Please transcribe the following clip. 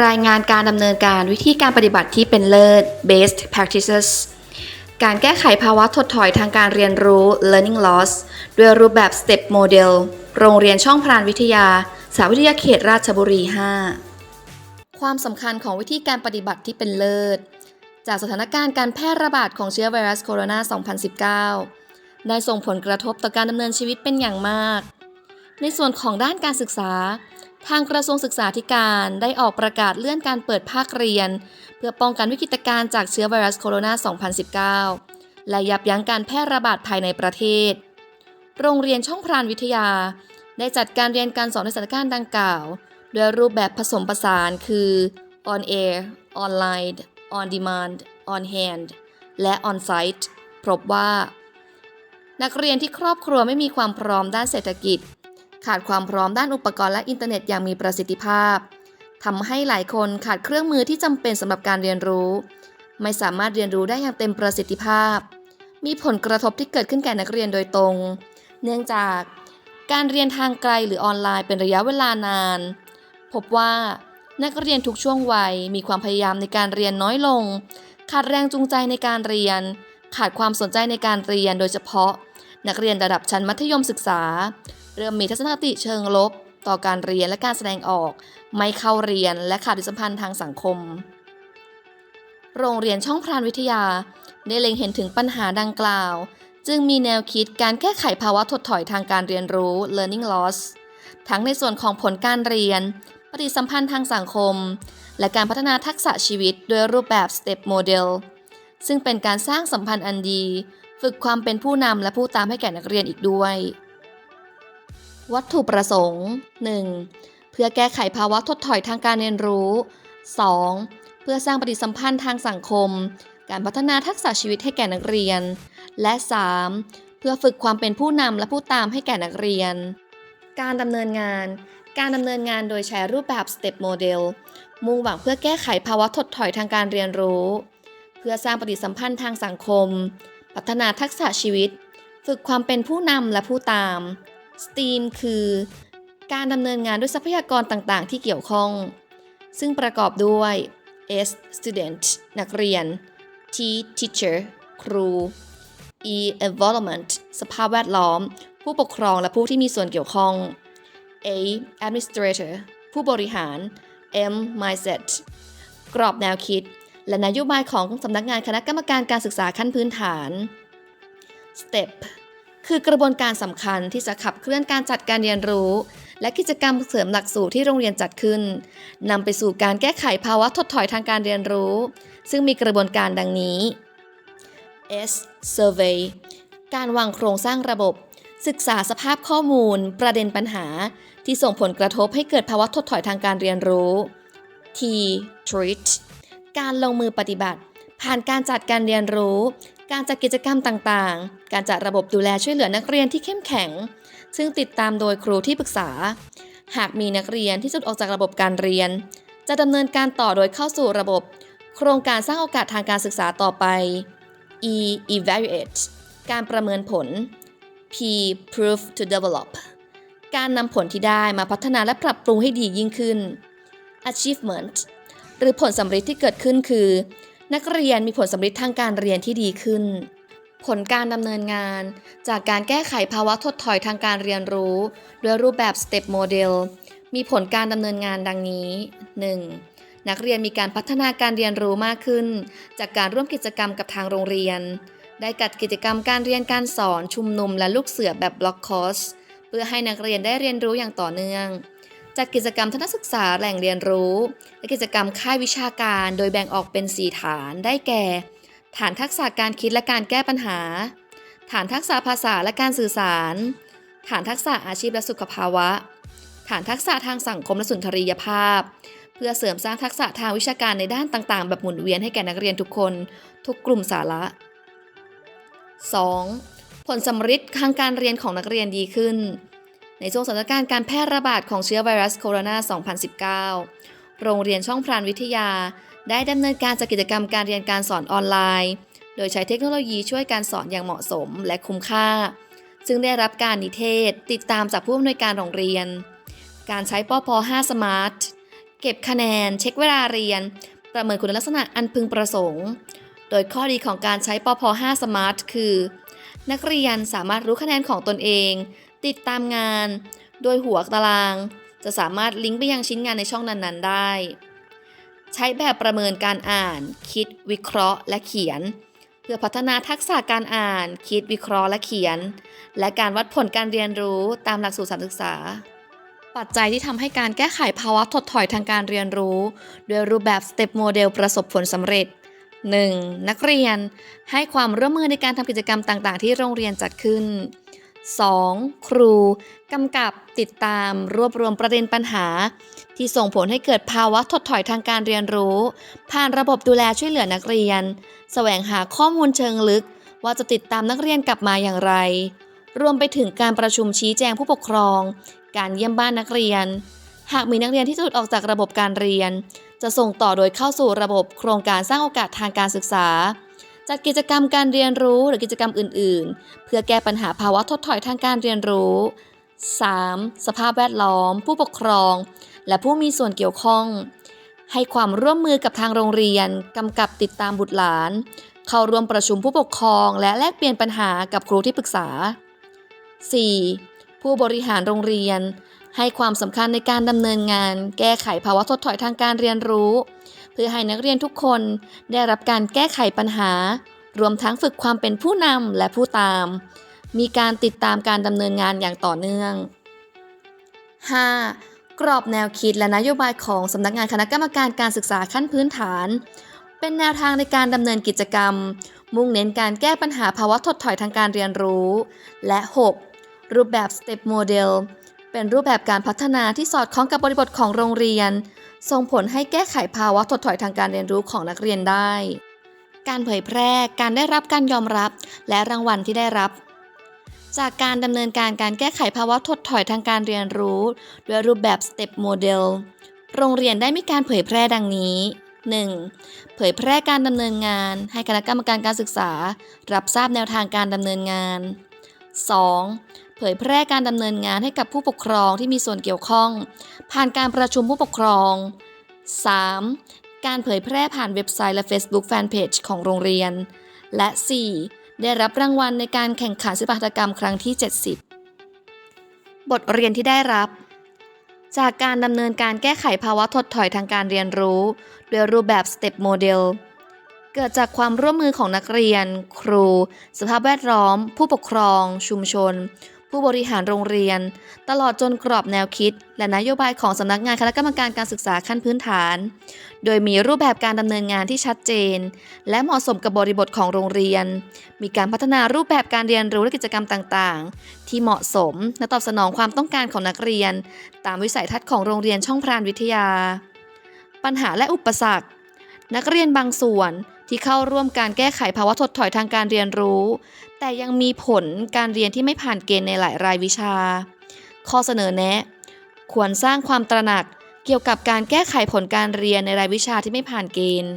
รายงานการดำเนินการวิธีการปฏิบัติที่เป็นเลิศ best practices การแก้ไขภาวะถดถอยทางการเรียนรู้ learning loss ด้วยรูปแบบ step model โรงเรียนช่องพรานวิทยา สาวิทยาเขตราชบุรี 5 ความสำคัญของวิธีการปฏิบัติที่เป็นเลิศ จากสถานการณ์การแพร่ระบาดของเชื้อไวรัสโคโรนา 2019 ได้ส่งผลกระทบต่อการดำเนินชีวิตเป็นอย่างมาก ในส่วนของด้านการศึกษา ทางกระทรวงศึกษาธิการได้ออกประกาศเลื่อนการเปิดภาคเรียน เพื่อป้องกันวิกฤตการณ์จากเชื้อไวรัสโคโรนา 2019 และยับยั้งการแพร่ระบาดภายในประเทศ โรงเรียนช่องพรานวิทยา ได้จัดการเรียนการสอนในสถานการณ์ดังกล่าวโดยรูปแบบผสมผสานคือ on air online on demand on hand และ on site พบว่า นักเรียนที่ครอบครัวไม่มีความพร้อมด้านเศรษฐกิจ ขาดความพร้อมด้านอุปกรณ์และอินเทอร์เน็ตอย่างมีประสิทธิภาพทำให้หลายคนขาดเครื่องมือที่จำเป็นสำหรับการเรียนรู้ ไม่สามารถเรียนรู้ได้อย่างเต็มประสิทธิภาพ มีผลกระทบที่เกิดขึ้นแก่นักเรียนโดยตรง เนื่องจากการเรียนทางไกลหรือออนไลน์เป็นระยะเวลานาน พบว่านักเรียนทุกช่วงวัยมีความพยายามในการเรียนน้อยลง ขาดแรงจูงใจในการเรียน ขาดความสนใจในการเรียนโดยเฉพาะ นักเรียนระดับชั้นมัธยมศึกษา ริ่มมีทัศนคติเชิงลบ ต่อการเรียนและการแสดงออก ไม่เข้าเรียนและขาดดิสัมพันธ์ทางสังคม โรงเรียนช่องพรานวิทยา ได้เล็งเห็นถึงปัญหาดังกล่าว จึงมีแนวคิดการแก้ไขภาวะถดถอยทางการเรียนรู้ learning loss ทั้งในส่วนของผลการเรียน ปฏิสัมพันธ์ทางสังคม และการพัฒนาทักษะชีวิตด้วยรูปแบบ step model ซึ่งเป็นการสร้างสัมพันธ์อันดี ฝึกความเป็นผู้นำและผู้ตามให้แก่นักเรียนอีกด้วย วัตถุประสงค์ 1. เพื่อแก้ไขภาวะถดถอยทางการเรียนรู้ 2. เพื่อสร้างปฏิสัมพันธ์ทางสังคม การพัฒนาทักษะชีวิตให้แก่นักเรียน และ 3. เพื่อฝึกความเป็นผู้นำและผู้ตามให้แก่นักเรียน การดำเนินงาน การดำเนินงานโดยใช้รูปแบบ step model มุ่งหวังเพื่อแก้ไขภาวะถดถอยทางการเรียนรู้ เพื่อสร้างปฏิสัมพันธ์ทางสังคม พัฒนาทักษะชีวิต ฝึกความเป็นผู้นำและผู้ตาม STEAM คือการดำเนินงานด้วยทรัพยากรต่างๆ ที่เกี่ยวข้อง ซึ่งประกอบด้วย S student นักเรียน T teacher ครู E environment สภาพแวดล้อม ผู้ปกครองและผู้ที่มีส่วนเกี่ยวข้อง A administrator ผู้บริหาร M mindset กรอบแนวคิด และนโยบายของสำนักงานคณะกรรมการการศึกษาขั้นพื้นฐาน STEP คือกระบวนการสำคัญที่จะขับเคลื่อนการจัดการเรียนรู้ และกิจกรรมเสริมหลักสูตรที่โรงเรียนจัดขึ้นนำไปสู่การแก้ไขภาวะถดถอยทางการเรียนรู้ ซึ่งมีกระบวนการดังนี้ S survey การวางโครงสร้างระบบ ศึกษาสภาพข้อมูล ประเด็นปัญหา ที่ส่งผลกระทบให้เกิดภาวะถดถอยทางการเรียนรู้ T treat การลงมือปฏิบัติ ผ่านการจัดการเรียนรู้ การจัดกิจกรรมต่างๆ การจัดระบบดูแลช่วยเหลือนักเรียนที่เข้มแข็ง ซึ่งติดตามโดยครูที่ปรึกษา หากมีนักเรียนที่สุดออกจากระบบการเรียน จะดำเนินการต่อโดยเข้าสู่ระบบ โครงการสร้างโอกาสทางการศึกษาต่อไป E evaluate การประเมินผล P prove to develop การนำผลที่ได้มาพัฒนาและปรับปรุงให้ดียิ่งขึ้น achievement หรือผลสำเร็จที่เกิดขึ้นคือ นักเรียนมีผลสำเร็จทางการเรียนที่ดีขึ้น ผลการดำเนินงาน จากการแก้ไขภาวะถดถอยทางการเรียนรู้ ด้วยรูปแบบ step model มีผลการดำเนินงานดังนี้ 1. นักเรียนมีการพัฒนาการเรียนรู้มากขึ้น จากการร่วมกิจกรรมกับทางโรงเรียน ได้จัดกิจกรรมการเรียนการสอนชุมนุมและลูกเสือแบบบล็อกคอร์สเพื่อให้นักเรียนได้เรียนรู้อย่างต่อเนื่อง จัดกิจกรรมทนศึกษาแหล่งเรียนรู้ และกิจกรรมค่ายวิชาการโดยแบ่งออกเป็น 4 ฐานได้แก่ ฐานทักษะการคิดและการแก้ปัญหา ฐานทักษะภาษาและการสื่อสาร ฐานทักษะอาชีพและสุขภาวะ ฐานทักษะทางสังคมและสุนทรียภาพ เพื่อเสริมสร้างทักษะทางวิชาการในด้านต่างๆ แบบหมุนเวียนให้แก่นักเรียนทุกคน ทุกกลุ่มสาระ 2. ผลสำฤทธิ์ทางการเรียนของนักเรียนดีขึ้น ในช่วงสถานการณ์การแพร่ระบาดของเชื้อไวรัสโคโรนา 2019 โรงเรียนช่องพรานวิทยา ได้ดำเนินการจัดกิจกรรมการเรียนการสอนออนไลน์ โดยใช้เทคโนโลยีช่วยการสอนอย่างเหมาะสมและคุ้มค่า ซึ่งได้รับการนิเทศติดตามจากผู้อำนวยการโรงเรียน การใช้ปอพ5 Smart เก็บคะแนน เช็คเวลาเรียน ประเมินคุณลักษณะอันพึงประสงค์ โดยข้อดีของการใช้ปอพ5 Smart คือ นักเรียนสามารถรู้คะแนนของตนเอง ติดตามงาน โดยหัวตาราง จะสามารถลิงก์ไปยังชิ้นงานในช่องนั้นๆ ได้ ใช้แบบประเมินการอ่าน คิดวิเคราะห์ และเขียน เพื่อพัฒนาทักษะการอ่าน คิดวิเคราะห์และเขียน และการวัดผลการเรียนรู้ตามหลักสูตรสารศึกษาปัจจัยที่ทำให้การแก้ไขภาวะถดถอยทางการเรียนรู้ ด้วยรูปแบบ STEP โมเดลประสบผลสำเร็จ 1. นักเรียนให้ความร่วมมือในการทำกิจกรรมต่าง ๆ ที่โรงเรียนจัดขึ้น 2. ครูกำกับติดตามรวบรวมประเด็นปัญหา ที่ส่งผลให้เกิดภาวะถดถอยทางการเรียนรู้ ผ่านระบบดูแลช่วยเหลือนักเรียนแสวงหาข้อมูลเชิงลึก ว่าจะติดตามนักเรียนกลับมาอย่างไร รวมไปถึงการประชุมชี้แจงผู้ปกครอง การเยี่ยมบ้านนักเรียน หากมีนักเรียนที่หลุดออกจากระบบการเรียน จะส่งต่อโดยเข้าสู่ระบบโครงการสร้างโอกาสทางการศึกษา จัดกิจกรรมการเรียนรู้หรือกิจกรรมอื่น ๆ เพื่อแก้ปัญหาภาวะถดถอยทางการเรียนรู้ 3. สภาพแวดล้อม ผู้ปกครอง และผู้มีส่วนเกี่ยวข้อง ให้ความร่วมมือกับทางโรงเรียนกำกับติดตามบุตรหลาน เข้าร่วมประชุมผู้ปกครอง และแลกเปลี่ยนปัญหากับครูที่ปรึกษา 4. ผู้บริหารโรงเรียน ให้ความสำคัญในการดำเนินงาน แก้ไขภาวะถดถอยทางการเรียนรู้ เพื่อให้นักเรียนทุกคนได้รับการแก้ไขปัญหา รวมทั้งฝึกความเป็นผู้นำและผู้ตาม มีการติดตามการดำเนินงานอย่างต่อเนื่อง 5. กรอบแนวคิดและนโยบายของสำนักงานคณะกรรมการการศึกษาขั้นพื้นฐาน เป็นแนวทางในการดำเนินกิจกรรม มุ่งเน้นการแก้ปัญหาภาวะถดถอยทางการเรียนรู้ และ 6. รูปแบบ STEP Model เป็นรูปแบบการพัฒนาที่สอดคล้องกับบริบทของโรงเรียน ส่งผลให้แก้ไขภาวะถดถอยทางการเรียนรู้ของนักเรียนได้ การเผยแพร่ การได้รับการยอมรับ และรางวัลที่ได้รับ จากการดำเนินการการแก้ไขภาวะถดถอยทางการเรียนรู้ ด้วยรูปแบบ STEP Model โรงเรียนได้มีการเผยแพร่ดังนี้ 1. เผยแพร่การดำเนินงาน ให้คณะกรรมการการศึกษา รับทราบแนวทางการดำเนินงาน 2. เผยแพร่การดำเนินงานให้กับผู้ปกครองที่มีส่วนเกี่ยวข้อง ผ่านการประชุมผู้ปกครอง 3. การเผยแพร่ผ่านเว็บไซต์และ Facebook Fanpage ของโรงเรียน และ 4. ได้รับรางวัลในการแข่งขันศิลปหัตถกรรมครั้งที่ 70 บทเรียนที่ได้รับ จากการดำเนินการแก้ไขภาวะถดถอยทางการเรียนรู้ด้วยรูปแบบ STEP Model เกิดจากความร่วมมือของนักเรียน ครู สภาพแวดล้อม ผู้ปกครอง ชุมชน ผู้บริหารโรงเรียน ตลอดจนกรอบแนวคิด และนโยบายของสำนักงานคณะกรรมการการศึกษาขั้นพื้นฐาน โดยมีรูปแบบการดำเนินงานที่ชัดเจน และเหมาะสมกับบริบทของโรงเรียน มีการพัฒนารูปแบบการเรียนรู้และกิจกรรมต่างๆ ที่เหมาะสมและตอบสนองความต้องการของนักเรียน ตามวิสัยทัศน์ของโรงเรียนช่องพรานวิทยา ปัญหาและอุปสรรค นักเรียนบางส่วน ที่เข้าร่วมการแก้ไขภาวะถดถอยทางการเรียนรู้ แต่ยังมีผลการเรียนที่ไม่ผ่านเกณฑ์ในหลายรายวิชา ข้อเสนอแนะ ควรสร้างความตระหนักเกี่ยวกับการแก้ไขผลการเรียนในรายวิชาที่ไม่ผ่านเกณฑ์